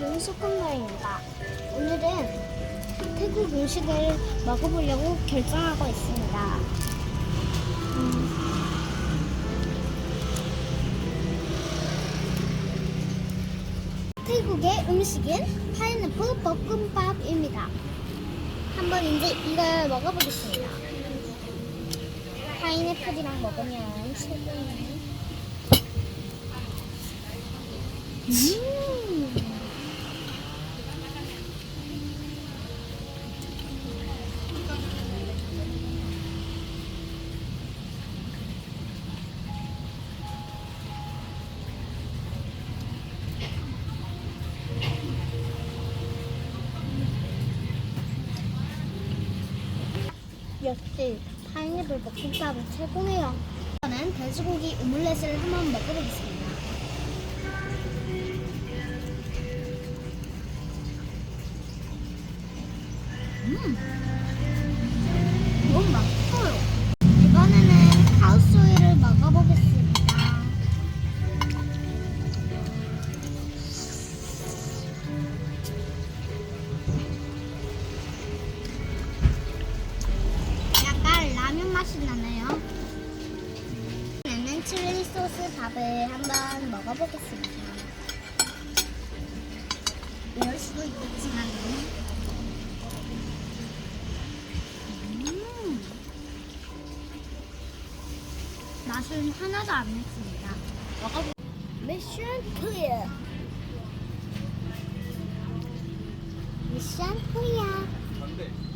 이름은 소꿉놀이입니다. 오늘은 태국 음식을 먹어보려고 결정하고 있습니다. 음. 태국의 음식은 파인애플 볶음밥입니다. 한번 이제 이걸 먹어보겠습니다. 파인애플이랑 먹으면 최고네. 음. 역시 파인애플 볶음밥은 최고네요. 저는 돼지고기 오믈렛을 한번 먹어보겠습니다. 음, 맛이 나네요. 저는 칠리 소스 밥을 한번 먹어보겠습니다. 이럴 수도 있겠지만 음. 맛은 하나도 안 맵습니다. 먹어보. 미션 클리어. 미션 클리어.